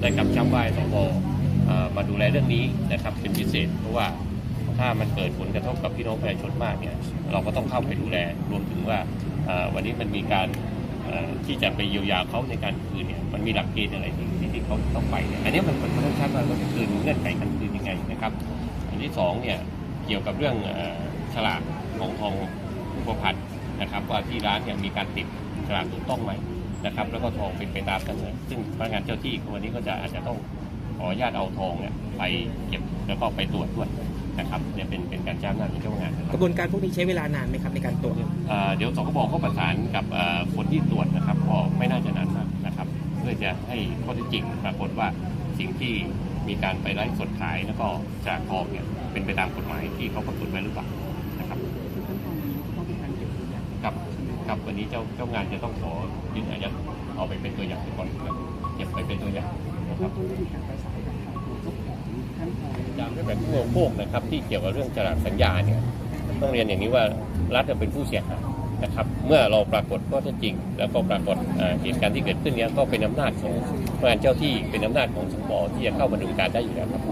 ได้กำชับว่าสบเอ่อมาดูแลเรื่องนี้นะครับเป็นพิเศษ เพราะว่าถ้ามันเกิดผลกระทบกับพี่น้องประชาชนมากเนี่ยเราก็ต้องเข้าไปดูแลรวมถึงว่าวันนี้มันมีการที่จะไปเยียวยาเขาในการคืนเนี่ยมันมีหลักเกณฑ์อะไรที่ที่เขาต้องไปเนี่ยอันนี้มันมันต้องชัดว่าเราจะคืนเงื่อนไขการคืนยังไงนะครับ อันที่สองเนี่ยเกี่ยวกับเรื่องฉลากของทองรูปพรรณนะครับ ว่าที่ร้านเนี่ยมีการติดฉลากถูกต้องไหม นะครับ แล้วก็ทองเป็นไปตามกันเลยซึ่งพนักงานเจ้าที่วันนี้ก็จะอาจจะต้องขออนุญาตเอาทองเนี่ยไปเก็บแล้วก็ไปตรวจด้วยนะครับเนี่ยเป็นเป็นการจ้างงานของเจ้าพนักงานนะคกรับระบวนการพวกนี้ใช้เวลานานไหมครับในการตรวจเอ่อเดี๋ยวสคบก็ประสานกับเอ่อคนที่ตรวจนะครับก็ไม่น่าจะนานมากนะครับ เพื่อจะให้ข้อเท็จจริงปรากฏว่าสิ่งที่มีการไปไลฟ์สดขาย แล้วก็จากทองเนี่ยเป็นไปตามกฎหมายที่เขากำหนดไว้หรือเปล่านะครับกับ กับ วันนี้เจ้าเจ้างานจะต้องขอยึดอายัดเอาไปเป็นตัวอย่างก่อนครับเก็บไปเป็นตัวอย่างนะครับตามแบบผู้บริโภคนะครับที่เกี่ยวกับเรื่องฉลากสัญญาเนี่ยต้องเรียนอย่างนี้ว่ารัฐเป็นผู้เสียหายนะครับ เมื่อเราปรากฏข้อเท็จจริง แล้วก็ปรากฏเหตุการณ์ที่เกิดขึ้นเนี้ยก็เป็นอำนาจของพนักงานเจ้าที่เป็นอำนาจของสปที่จะเข้ามาดำเนินการได้อยู่แล้วครับ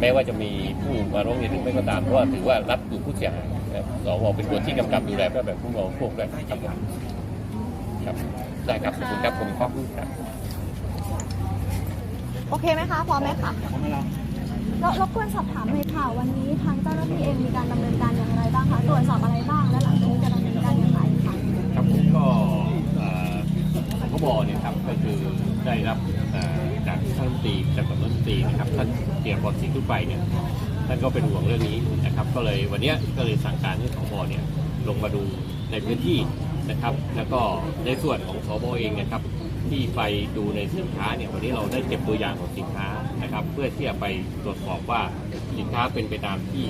แม้ว่าจะมีผู้มาร้องเรียนหรือไม่ก็ตามเพราะว่าถือว่ารัฐคือผู้เสียหาย สวเป็นคนที่กำกับดูแลเพื่อแบบผู้บริโภคด้วยครับผมครับได้ครับขอบคุณครับผมขอบคุณครับโอเคไหมคะพร้อมไหมคะแล้วรบกวนสอบถามเลยค่ะวันนี้ทางเจ้าหน้าที่เองมีการดำเนินการอย่างไรบ้างคะตรวจสอบอะไรบ้างและหลังจากนี้จะดำเนินการอย่างไรคะครับผมก็เอ่อขบเนี่ยครับก็คือได้รับเอ่อจากท่านรัฐมนตรีจากรัฐมนตรีนะครับท่านเกียรติพรศรีทุไปเนี่ยท่านก็เป็นห่วงเรื่องนี้ นะครับ ก็เลยวันนี้ก็เลยสั่งการให้สบเนี่ยลงมาดูในพื้นที่นะครับ แล้วก็ในส่วนของสบเองนะครับ ที่ไปดูในสินค้าเนี่ยวันนี้เราได้เก็บตัวอย่างของสินค้านะครับ เพื่อที่จะไปตรวจสอบว่าสินค้าเป็นไปตามที่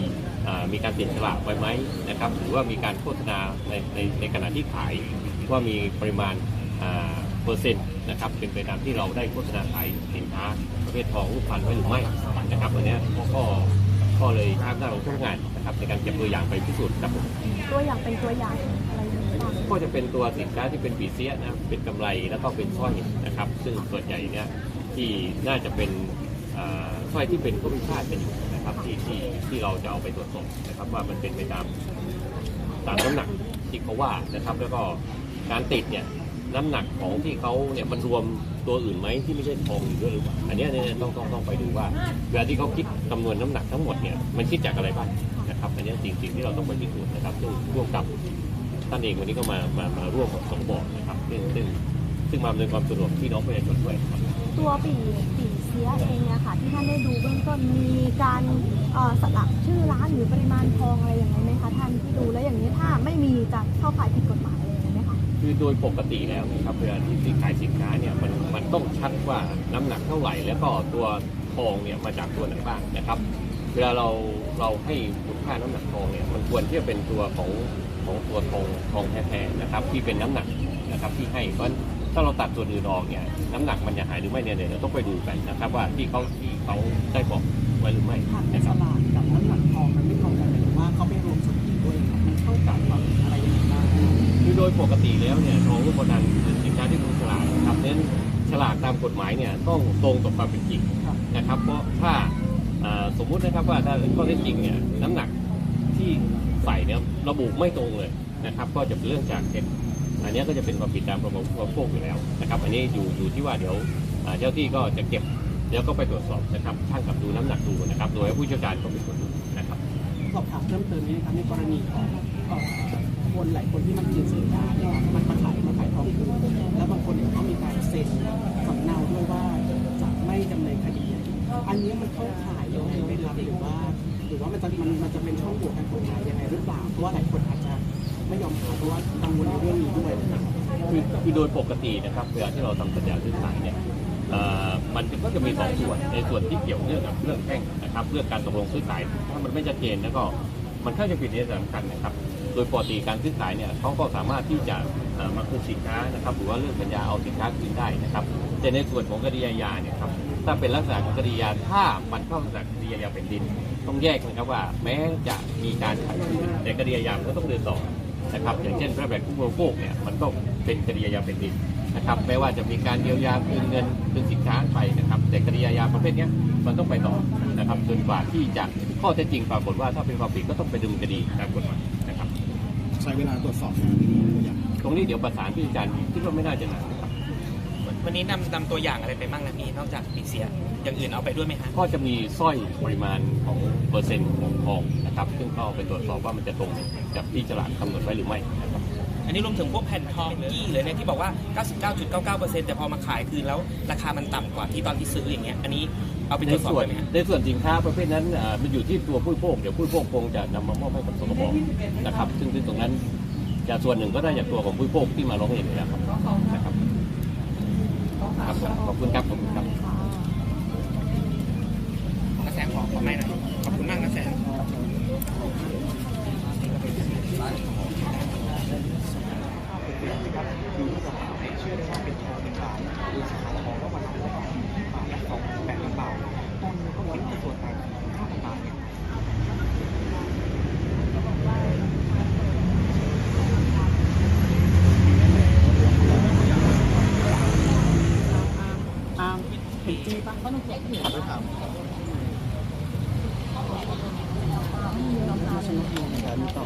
มีการติดฉลากไว้ไหมนะครับ หรือว่ามีการโฆษณาในในในขณะที่ขายว่ามีปริมาณเปอร์เซ็นต์นะครับเป็นไปตามที่เราได้โฆษณาขายสินค้าประเภททองรูปพรรณไว้หรือไม่นะครับวันนี้ก็ ก็เลยทางด้านของทุกงานนะครับในการเก็บตัวอย่างไปพิสูจน์ครับผมตัวอย่างเป็นตัวอย่างอะไรอย่างไรบ้างก็จะเป็นตัวสินค้าที่เป็นปีเสียนะเป็นกำไรแล้วก็เป็นสร้อยนะครับ ซึ่งส่วนใหญ่เนี่ยที่น่าจะเป็นอ่าสร้อยที่เป็นข้อพิพาทกันอยู่นะครับที่ที่ที่เราจะเอาไปตรวจสอบนะครับว่ามันเป็นไปตามตามน้ำหนักที่เขาว่านะครับ แล้วก็การติดเนี่ย น้ำหนักของที่เขาเนี่ยมันรวมตัวอื่นไหมที่ไม่ใช่ทองอยู่ด้วยหรือเปล่าอันนี้เนี่ยต้องต้องต้องไปดูว่าเวลาที่เขาคิดคำนวณน้ำหนักทั้งหมดเนี่ยมันคิดจากอะไรบ้างนะครับอันนี้ยสิ่งสิ่งที่เราต้องไปพิสูจน์นะครับซึ่งร่วมกับท่านเองวันนี้ก็มามามาร่วมกับสองบอร์ดนะครับซึ่งซึ่งซึ่งมาอำนความสะดวกพี่น้องประชาชนด้วยครับตัวปีปีเสียเองเนี่ยค่ะที่ท่านได้ดูเบื้องต้นมีการอ่อสลักชื่อร้านหรือปริมาณทองอะไรอย่างไรไหมคะท่านที่ดูแล้วอย่างนี้ถ้าไม่มีจะเข้าข่ายผิดกฎหมาย คือโดยปกติแล้วนะครับเวลาที่ขายสินค้าเนี่ยมันมันต้องชัดว่าน้ำหนักเท่าไหร่ แล้วก็ตัวทองเนี่ยมาจากตัวไหนบ้างนะครับ เวลาเราเราให้คุณค่าน้ำหนักทองเนี่ยมันควรที่จะเป็นตัวของของตัวทองทองแท้ๆนะครับที่เป็นน้ำหนักนะครับที่ให้เพราะถ้าเราตัดส่วนอื่นออกเนี่ยน้ำหนักมันจะหายหรือไม่เนี่ยเดี๋ยวเราต้องไปดูกันนะครับ ว่าที่เขาที่เขาได้บอกไว้หรือไม่นในนะครับลากกับน้ำหนักทองมันไม่ตรงกันหรือว่าเขาไม่รวมส่วนนี้ด้วยมันเข้ากับอะไร คือโดยปกติแล้วเนี่ยทองรูปพรรณคือสินค้าที่ถูกฉลากนะครับเน้นฉลากตามกฎหมายเนี่ยต้องตรงต่อความเป็นจริงนะครับ เพราะถ้าสมมุตินะครับว่าถ้าข้อเท็จจริงเนี่ยน้ำหนักที่ใส่เนี่ยระบุไม่ตรงเลยนะครับ ก็จะเป็นเรื่องจากเท็จอันนี้ก็จะเป็นความผิดตามประมงความโภคอยู่แล้วนะครับ อันนี้อยู่อยู่ที่ว่าเดี๋ยวเจ้าที่ก็จะเก็บแล้วก็ไปตรวจสอบนะครับช่างกับดูน้ำหนักดูนะครับ โดยผู้เชี่ยวชาญก็เป็นคนดูนะครับสอบถามเพิ่มเติมนี้ครับในกรณีของ คนหลายคนที่มันกินสินค้าเนี่ยมันมาขายมาขายทองคืนแล้วบางคนเนี่ยเขามีการเซ็นสำเนาด้วยว่าจะไม่ดำเนินคดีอันนี้มันเข้าข่ายยังไงไหมครับหรือว่า หรือว่ามันจะมันมันจะเป็นช่องโหว่ทางกฎหมายยังไงหรือเปล่าเพราะว่าหลายคนอาจจะไม่ยอมขายเพราะว่ากังวลในเรื่องนี้ด้วยคือคือโดยปกตินะครับเวลาที่เราทำสัญญาซื้อขายเนี่ยมันก็จะมีสองส่วนในส่วนที่เกี่ยวเนื่องกับเรื่องแพ่งนะครับเรื่องการตกลงซื้อขายถ้ามันไม่ชัดเจนแล้วก็มันเข้าใจผิดในสำคัญนะครับ โดยปกติการซื้อขายเนี่ยเขาก็สามารถที่จะมาคืนสินค้านะครับหรือว่าเรื่องสัญญาเอาสินค้าคืนได้นะครับแต่ในส่วนของคดีอาญาเนี่ยครับถ้าเป็นลักษณะของคดีอาญาถ้ามันเข้าลักษณะคดีอาญาเป็นดิน ต้องแยกนะครับว่าแม้จะมีการขัดขืนแต่คดีอาญาก็ต้องเดินต่อนะครับอย่างเช่นพระแบบผู้บริโภคเนี่ยมันก็เป็นคดีอาญาเป็นดินนะครับไม่ว่าจะมีการเยียวยาคืนเงินคืนสินค้าไปนะครับ แต่คดีอาญาประเภทนี้มันต้องไปต่อนะครับจนกว่าที่จะข้อเท็จจริงปรากฏว่าถ้าเป็นความผิดก็ต้องไปดำเนินคดีตามกฎหมายนะ ใช้เวลาตรวจสอบนานไหมตัวอย่างตรงนี้เดี๋ยวประสานที่อาจารย์คิดว่าไม่น่าจะนานนะครับวันนี้นำนำตัวอย่างอะไรไปบ้างนะพี่นอกจากปีเสียอย่างอื่นเอาไปด้วยไหมฮะก็จะมีสร้อยปริมาณของเปอร์เซ็นต์ของทองนะครับซึ่งก็เอาไปตรวจสอบว่ามันจะตรงกับที่ฉลากกำหนดไว้หรือไม่นะครับอันนี้รวมถึงพวกแผ่นทองกี้เลยเนี่ยที่บอกว่า 99.99%แต่พอมาขายคืนแล้วราคามันต่ำกว่าที่ตอนที่ซื้ออย่างเงี้ยอันนี้ เอาไปตในรวจสอบส่วนได้ไหมฮะในส่วนสินค้าประเภทนั้นอ่ามันอยู่ที่ตัวผู้บริโภคเดี๋ยวผู้บริโภคคงจะนำมามอบให้กับสคบนะครับซึ่งซึ่งตรงนั้นจะส่วนหนึ่งก็ได้จากตัวของผู้บริโภคที่มาร้องเรียนอยู่แล้วครับนะครับครับขอบคุณครับขอบคุณครับ นักแสงขอขอไม่หน่อยขอบคุณมากนักแสง คือผู้ต้องหาเชื่อได้ว่าเป็นทองเป็นบาทโดยสาขาทองว่าวันนั้นบาทละสองแปดพันบาทตอนนี้ก็คิดจะตรวจตามห้าพันบาทเนี่ยอามเห็นจริงปะก็ต้องแจกที่ไหนด้วยครับสนุกดีเหมือนกันต่อ